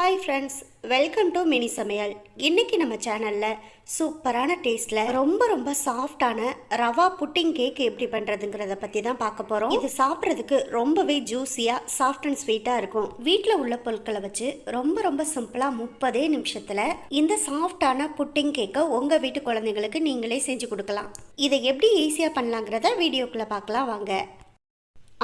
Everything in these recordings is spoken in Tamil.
Hi friends welcome to mini Samayal இன்றைக்கி நம்ம சேனலில் சூப்பரான டேஸ்ட்டில் ரொம்ப ரொம்ப சாஃப்டான ரவா புட்டிங் கேக் எப்படி பண்ணுறதுங்கிறத பற்றி தான் பார்க்க போகிறோம் இது சாப்பிட்றதுக்கு ரொம்பவே ஜூஸியாக சாஃப்ட் அண்ட் ஸ்வீட்டாக இருக்கும். வீட்டில் உள்ள பொருட்களை வச்சு ரொம்ப ரொம்ப சிம்பிளாக முப்பதே நிமிஷத்தில் இந்த சாஃப்டான புட்டிங் கேக்கை உங்கள் வீட்டு குழந்தைங்களுக்கு நீங்களே செஞ்சு கொடுக்கலாம். இதை எப்படி ஈஸியாக பண்ணலாங்கிறத வீடியோக்குள்ளே பார்க்கலாம் வாங்க.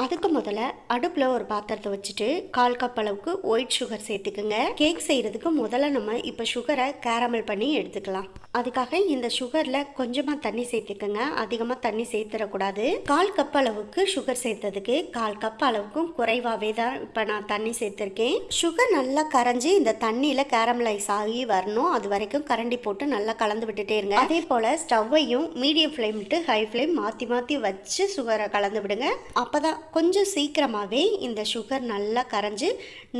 அதுக்கு முதல்ல அடுப்பில் ஒரு பாத்திரத்தை வச்சுட்டு கால் கப் அளவுக்கு ஒயிட் சுகர் சேர்த்துக்குங்க. கேக் செய்கிறதுக்கு முதல்ல நம்ம இப்போ சுகரை கேரமல் பண்ணி எடுத்துக்கலாம். அதுக்காக இந்த சுகரில் கொஞ்சமாக தண்ணி சேர்த்துக்குங்க. அதிகமாக தண்ணி சேர்த்துடக்கூடாது. கால் கப் அளவுக்கு சுகர் சேர்த்ததுக்கு கால் கப் அளவுக்கும் குறைவாகவே தான் இப்போ நான் தண்ணி சேர்த்துருக்கேன். சுகர் நல்லா கரைஞ்சி இந்த தண்ணியில் கேரமலைஸ் ஆகி வரணும். அது வரைக்கும் கரண்டி போட்டு நல்லா கலந்து விட்டுட்டே இருங்க. அதே போல் ஸ்டவ்வையும் medium flame to high flame மாற்றி மாற்றி வச்சு சுகரை கலந்து விடுங்க. அப்போ தான் கொஞ்சம் சீக்கிரமாகவே இந்த சுகர் நல்லா கரைஞ்சி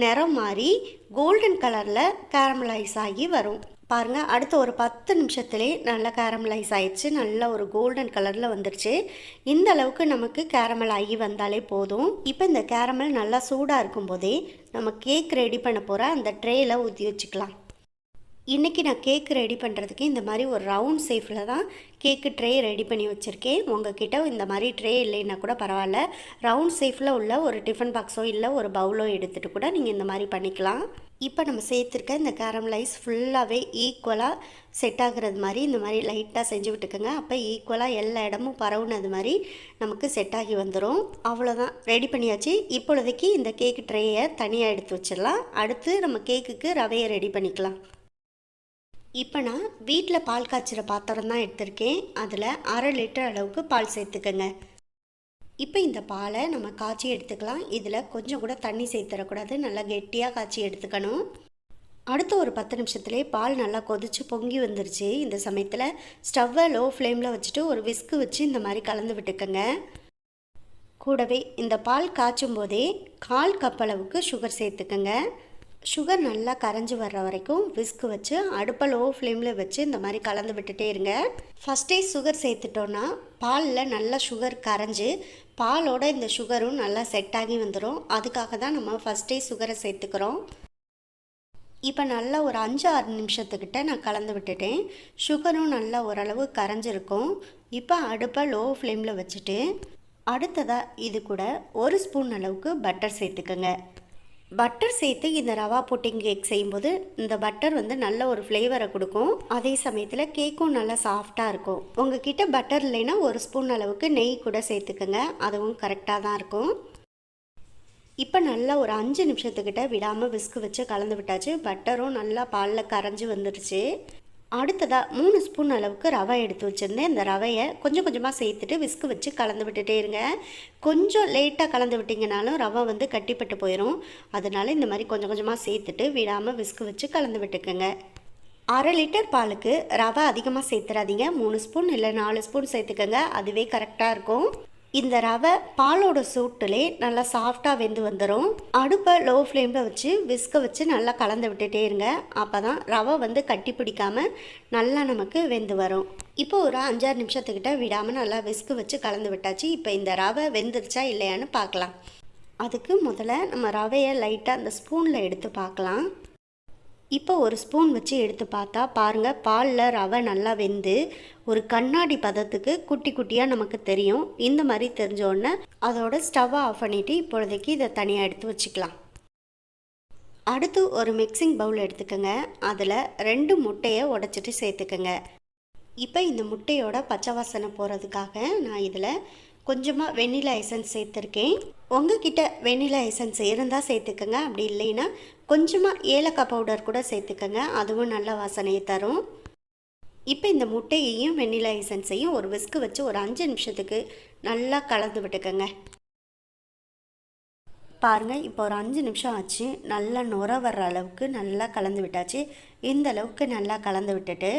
நிறம் மாறி கோல்டன் கலரில் கேரமலைஸ் ஆகி வரும். பாருங்கள் அடுத்த ஒரு பத்து நிமிஷத்துலேயே நல்லா கேரமலைஸ் ஆயிடுச்சு. நல்லா ஒரு கோல்டன் கலரில் வந்துருச்சு. இந்த அளவுக்கு நமக்கு கேரமல் ஆகி வந்தாலே போதும். இப்போ இந்த கேரமல் நல்லா சூடாக இருக்கும்போதே நம்ம கேக் ரெடி பண்ண போகிற அந்த ட்ரேயில் ஊற்றி வச்சுக்கலாம். இன்றைக்கி நான் கேக் ரெடி பண்ணுறதுக்கு இந்த மாதிரி ஒரு ரவுண்ட் ஷேஃபில் தான் கேக்கு ட்ரே ரெடி பண்ணி வச்சுருக்கேன். உங்ககிட்ட இந்த மாதிரி ட்ரே இல்லைன்னா கூட பரவாயில்ல. ரவுண்ட் ஷேஃபில் உள்ள ஒரு டிஃபன் பாக்ஸோ இல்லை ஒரு பவுலோ எடுத்துகிட்டு கூட நீங்கள் இந்த மாதிரி பண்ணிக்கலாம். இப்போ நம்ம சேர்த்துருக்க இந்த கேரமலைஸ் ஃபுல்லாகவே ஈக்குவலாக செட் ஆகுறது மாதிரி இந்த மாதிரி லைட்டாக செஞ்சு விட்டுக்கோங்க. அப்போ ஈக்குவலாக எல்லா இடமும் பரவுனது மாதிரி நமக்கு செட் ஆகி வந்துடும் அவ்வளோதான் ரெடி பண்ணியாச்சு. இப்பொழுதைக்கு இந்த கேக்கு ட்ரேயை தனியாக எடுத்து வச்சிடலாம். அடுத்து நம்ம கேக்குக்கு ரவையை ரெடி பண்ணிக்கலாம். இப்போ நான் வீட்டில் பால் காய்ச்சிற பாத்திரம் தான் எடுத்திருக்கேன். அதில் அரை லிட்டர் அளவுக்கு பால் சேர்த்துக்கங்க. இப்போ இந்த பாலை நம்ம காய்ச்சி எடுத்துக்கலாம். இதில் கொஞ்சம் கூட தண்ணி சேர்த்துடக்கூடாது நல்லா கெட்டியாக காய்ச்சி எடுத்துக்கணும். அடுத்த ஒரு பத்து நிமிஷத்துலேயே பால் நல்லா கொதித்து பொங்கி வந்துருச்சு. இந்த சமயத்தில் ஸ்டவ்வை லோ ஃப்ளேமில் வச்சுட்டு ஒரு விஸ்கு வச்சு இந்த மாதிரி கலந்து விட்டுக்கோங்க. கூடவே இந்த பால் காய்ச்சும் போதே கால் கப் அளவுக்கு சுகர் சேர்த்துக்கங்க. சுகர் நல்லா கரைஞ்சி வர்ற வரைக்கும் விஸ்க் வச்சு அடுப்பை லோ ஃப்ளேமில் வச்சு இந்த மாதிரி கலந்து விட்டுட்டே இருங்க. ஃபஸ்ட்டே சுகர் சேர்த்துட்டோன்னா பாலில் நல்லா சுகர் கரைஞ்சி பாலோட இந்த சுகரும் நல்லா செட் ஆகி வந்துடும் அதுக்காக தான் நம்ம ஃபஸ்ட்டே சுகரை சேர்த்துக்கிறோம். இப்போ நல்லா ஒரு அஞ்சு ஆறு நிமிஷத்துக்கிட்ட நான் கலந்து விட்டுட்டேன். சுகரும் நல்லா ஓரளவு கரைஞ்சிருக்கும். இப்போ அடுப்பை லோ ஃப்ளேமில் வச்சுட்டு அடுத்ததாக இது கூட ஒரு ஸ்பூன் அளவுக்கு பட்டர் சேர்த்துக்கோங்க. பட்டர் சேர்த்து இந்த ரவா புட்டிங் கேக் செய்யும்போது இந்த பட்டர் வந்து நல்ல ஒரு ஃப்ளேவரை கொடுக்கும். அதே சமயத்தில் கேக்கும் நல்லா சாஃப்டாக இருக்கும். உங்ககிட்ட பட்டர் இல்லைன்னா ஒரு ஸ்பூன் அளவுக்கு நெய் கூட சேர்த்துக்கோங்க. அதுவும் கரெக்டாக தான் இருக்கும். இப்போ நல்லா ஒரு அஞ்சு நிமிஷத்துக்கிட்ட விடாமல் விஸ்கு வச்சு கலந்து விட்டாச்சு. பட்டரும் நல்லா பாலில் கரைஞ்சி வந்துடுச்சு அடுத்ததாக மூணு ஸ்பூன் அளவுக்கு ரவை எடுத்து வச்சுருந்தேன். இந்த ரவையை கொஞ்சம் கொஞ்சமாக சேர்த்துட்டு விஸ்கு வச்சு கலந்து விட்டுட்டே இருங்க. கொஞ்சம் லேட்டாக கலந்து விட்டிங்கனாலும் ரவை வந்து கட்டிப்பட்டு போயிடும் அதனால இந்த மாதிரி கொஞ்சம் கொஞ்சமாக சேர்த்துட்டு விடாமல் விஸ்கு வச்சு கலந்து விட்டுக்கோங்க. அரை லிட்டர் பாலுக்கு ரவை அதிகமாக சேர்த்துறாதீங்க. மூணு ஸ்பூன் இல்லை நாலு ஸ்பூன் சேர்த்துக்கோங்க. அதுவே கரெக்டாக இருக்கும். இந்த ரவை பாலோட சூட்டுலே நல்லா சாஃப்டாக வெந்து வந்துடும் அடுப்பை லோ ஃப்ளேமில் வச்சு விஸ்க வச்சு நல்லா கலந்து விட்டுட்டே இருங்க. அப்போ தான் ரவை வந்து கட்டி பிடிக்காமல் நல்லா நமக்கு வெந்து வரும். இப்போ ஒரு அஞ்சாறு நிமிஷத்துக்கிட்ட விடாமல் நல்லா விஸ்கு வச்சு கலந்து விட்டாச்சு. இப்போ இந்த ரவை வெந்துருச்சா இல்லையான்னு பார்க்கலாம். அதுக்கு முதல்ல நம்ம ரவையை லைட்டாக அந்த ஸ்பூனில் எடுத்து பார்க்கலாம். இப்போ ஒரு ஸ்பூன் வச்சு எடுத்து பார்த்தா பாருங்கள் பாலில் ரவை நல்லா வெந்து ஒரு கண்ணாடி பதத்துக்கு குட்டி குட்டியாக நமக்கு தெரியும். இந்த மாதிரி தெரிஞ்சோடனே அதோட ஸ்டவ்வை ஆஃப் பண்ணிவிட்டு இப்பொழுதைக்கு இதை தனியாக எடுத்து வச்சுக்கலாம். அடுத்து ஒரு மிக்சிங் பவுல் எடுத்துக்கோங்க. அதில் ரெண்டு முட்டையை உடச்சிட்டு சேர்த்துக்கோங்க. இப்போ இந்த முட்டையோட பச்சை வாசனை போகிறதுக்காக நான் இதில் கொஞ்சமாக வெண்ணிலா எசன்ஸ் சேர்த்துருக்கேன். உங்ககிட்ட வெண்ணிலா எசன்ஸ் இருந்தால் சேர்த்துக்கோங்க. அப்படி இல்லைன்னா கொஞ்சமாக ஏலக்காய் பவுடர் கூட சேர்த்துக்கோங்க. அதுவும் நல்ல வாசனையை தரும். இப்போ இந்த முட்டையையும் வெண்ணிலா எசன்ஸையும் ஒரு விஸ்கு வச்சு ஒரு அஞ்சு நிமிஷத்துக்கு நல்லா கலந்து விட்டுக்கோங்க. பாருங்கள் இப்போ ஒரு அஞ்சு நிமிஷம் ஆச்சு. நல்லா நுர வர்ற அளவுக்கு நல்லா கலந்து விட்டாச்சு. இந்த அளவுக்கு நல்லா கலந்து விட்டுட்டு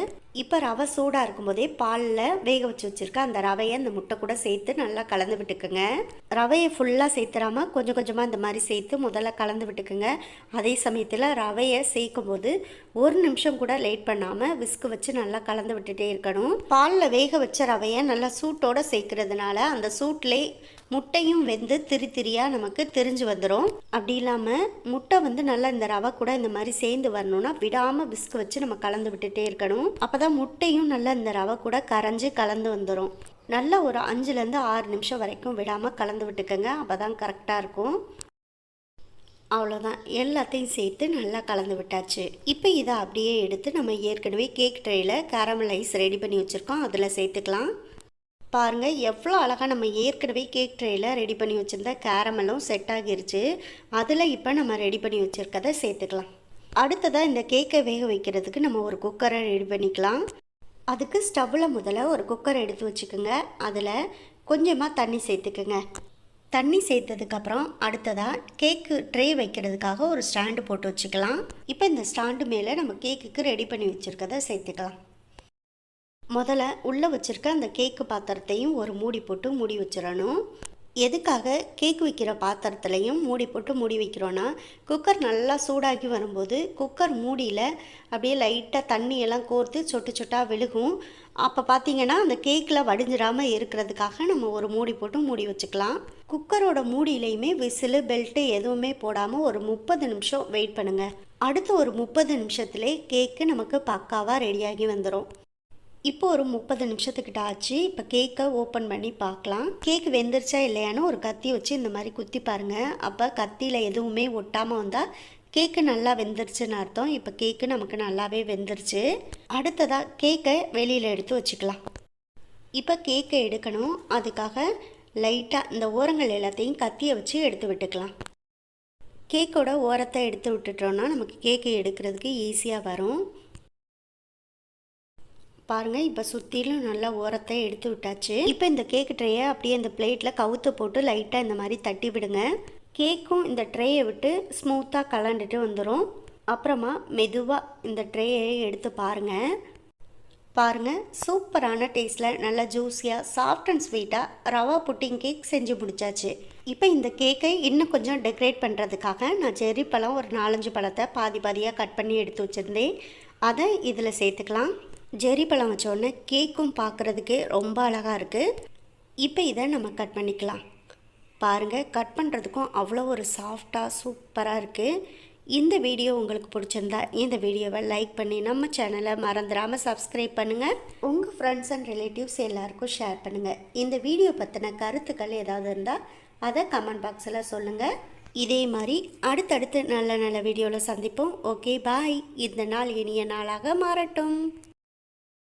இப்போ ரவை சூடாக இருக்கும்போதே பாலில் வேக வச்சு வச்சுருக்க அந்த ரவையை அந்த முட்டை கூட சேர்த்து நல்லா கலந்து விட்டுக்குங்க. ரவையை ஃபுல்லாக சேர்த்துறாமல் கொஞ்சம் கொஞ்சமாக இந்த மாதிரி சேர்த்து முதல்ல கலந்து விட்டுக்குங்க. அதே சமயத்தில் ரவையை சேர்க்கும் போது ஒரு நிமிஷம் கூட லேட் பண்ணாமல் விஸ்கு வச்சு நல்லா கலந்து விட்டுட்டே இருக்கணும். பாலில் வேக வச்ச ரவையை நல்லா சூட்டோடு சேர்க்கறதுனால அந்த சூட்லே முட்டையும் வெந்து திரி திரியாக நமக்கு தெரிஞ்சு வந்துடும் அப்படி இல்லாமல் முட்டை வந்து நல்லா இந்த ரவை கூட இந்த மாதிரி சேர்ந்து வரணும்னா விடாமல் விஸ்க் வச்சு நம்ம கலந்து விட்டுட்டே இருக்கணும். அப்போ தான் முட்டையும் நல்லா இந்த ரவை கூட கரைஞ்சி கலந்து வந்துடும் நல்லா ஒரு அஞ்சுலேருந்து ஆறு நிமிஷம் வரைக்கும் விடாமல் கலந்து விட்டுக்கோங்க. அப்போ தான் கரெக்டாக இருக்கும். அவ்வளோதான் எல்லாத்தையும் சேர்த்து நல்லா கலந்து விட்டாச்சு. இப்போ இதை அப்படியே எடுத்து நம்ம ஏற்கனவே கேக் ட்ரேயில் கேரமலைஸ் ஐஸ் ரெடி பண்ணி வச்சுருக்கோம். அதில் சேர்த்துக்கலாம். பாருங்கள் எவ்வளோ அழகாக நம்ம ஏற்கனவே கேக் ட்ரேயில் ரெடி பண்ணி வச்சுருந்த கேரமலும் செட் ஆகிருச்சு. அதில் இப்போ நம்ம ரெடி பண்ணி வச்சுருக்கதை சேர்த்துக்கலாம். அடுத்ததாக இந்த கேக்கை வேக வைக்கிறதுக்கு நம்ம ஒரு குக்கரை ரெடி பண்ணிக்கலாம். அதுக்கு ஸ்டவ்வில் முதல்ல ஒரு குக்கரை எடுத்து வச்சுக்கோங்க. அதில் கொஞ்சமாக தண்ணி சேர்த்துக்குங்க. தண்ணி சேர்த்ததுக்கப்புறம் அடுத்ததாக கேக்கு ட்ரே வைக்கிறதுக்காக ஒரு ஸ்டாண்டு போட்டு வச்சுக்கலாம். இப்போ இந்த ஸ்டாண்டு மேலே நம்ம கேக்குக்கு ரெடி பண்ணி வச்சுருக்கதை சேர்த்துக்கலாம். முதல்ல உள்ளே வச்சுருக்க அந்த கேக்கு பாத்திரத்தையும் ஒரு மூடி போட்டு மூடி வச்சிடணும். எதுக்காக கேக் வைக்கிற பாத்திரத்துலையும் மூடி போட்டு மூடி வைக்கிறோன்னா குக்கர் நல்லா சூடாகி வரும்போது குக்கர் மூடியில் அப்படியே லைட்டாக தண்ணியெல்லாம் கோர்த்து சொட்டு சொட்டாக விழுகும். அப்போ பார்த்தீங்கன்னா அந்த கேக்கில் வடிஞ்சிடாமல் இருக்கிறதுக்காக நம்ம ஒரு மூடி போட்டு மூடி வச்சுக்கலாம். குக்கரோட மூடியிலையுமே விசிலு பெல்ட்டு எதுவுமே போடாமல் ஒரு முப்பது நிமிஷம் வெயிட் பண்ணுங்கள் அடுத்து ஒரு முப்பது நிமிஷத்துலேயே கேக்கு நமக்கு பக்காவாக ரெடியாகி வந்துடும் இப்போ ஒரு முப்பது நிமிஷத்துக்கிட்ட ஆச்சு. இப்போ கேக்கை ஓப்பன் பண்ணி பார்க்கலாம். கேக் வெந்துருச்சா இல்லையான்னு ஒரு கத்தி வச்சு இந்த மாதிரி குத்தி பாருங்கள் அப்போ கத்தியில் எதுவுமே ஒட்டாமல் வந்தால் கேக்கு நல்லா வெந்துருச்சுன்னு அர்த்தம். இப்போ கேக்கு நமக்கு நல்லாவே வெந்துருச்சு. அடுத்ததாக கேக்கை வெளியில் எடுத்து வச்சுக்கலாம். இப்போ கேக்கை எடுக்கணும். அதுக்காக லைட்டாக இந்த ஓரங்கள் எல்லாத்தையும் கத்தியை வச்சு எடுத்து விட்டுக்கலாம். கேக்கோட ஓரத்தை எடுத்து விட்டுட்டோன்னா நமக்கு கேக்கை எடுக்கிறதுக்கு ஈஸியாக வரும். பாருங்கள் இப்போ சுற்றிலும் நல்லா ஓரத்தை எடுத்து விட்டாச்சு. இப்போ இந்த கேக் ட்ரேயை அப்படியே இந்த பிளேட்டில் கவுத்து போட்டு லைட்டாக இந்த மாதிரி தட்டி விடுங்க. கேக்கும் இந்த ட்ரேயை விட்டு ஸ்மூத்தாக கலண்டுட்டு வந்துடும் அப்புறமா மெதுவாக இந்த ட்ரேயை எடுத்து பாருங்கள் பாருங்கள் சூப்பரான டேஸ்ட்டில் நல்லா ஜூஸியாக சாஃப்ட் அண்ட் ஸ்வீட்டாக ரவா புட்டிங் கேக் செஞ்சு முடிச்சாச்சு. இப்போ இந்த கேக்கை இன்னும் கொஞ்சம் டெக்கரேட் பண்ணுறதுக்காக நான் செரி பழம் ஒரு நாலஞ்சு பழத்தை பாதி பாதியாக கட் பண்ணி எடுத்து வச்சுருந்தேன். அதை இதில் சேர்த்துக்கலாம். ஜெரி பழம் வச்சோடனே கேக்கும் பார்க்குறதுக்கே ரொம்ப அழகாக இருக்குது இப்போ இதை நம்ம கட் பண்ணிக்கலாம். பாருங்கள் கட் பண்ணுறதுக்கும் அவ்வளோ ஒரு சாஃப்டாக சூப்பராக இருக்குது இந்த வீடியோ உங்களுக்கு பிடிச்சிருந்தா இந்த வீடியோவை லைக் பண்ணி நம்ம சேனலை மறந்துடாமல் சப்ஸ்கிரைப் பண்ணுங்கள் உங்கள் ஃப்ரெண்ட்ஸ் அண்ட் ரிலேட்டிவ்ஸ் எல்லாருக்கும் ஷேர் பண்ணுங்கள் இந்த வீடியோ பற்றின கருத்துக்கள் ஏதாவது இருந்தால் அதை கமெண்ட் பாக்ஸில் சொல்லுங்கள் இதே மாதிரி அடுத்தடுத்து நல்ல நல்ல வீடியோவில் சந்திப்போம். ஓகே பாய் இந்த நாள் இனிய நாளாக மாறட்டும்.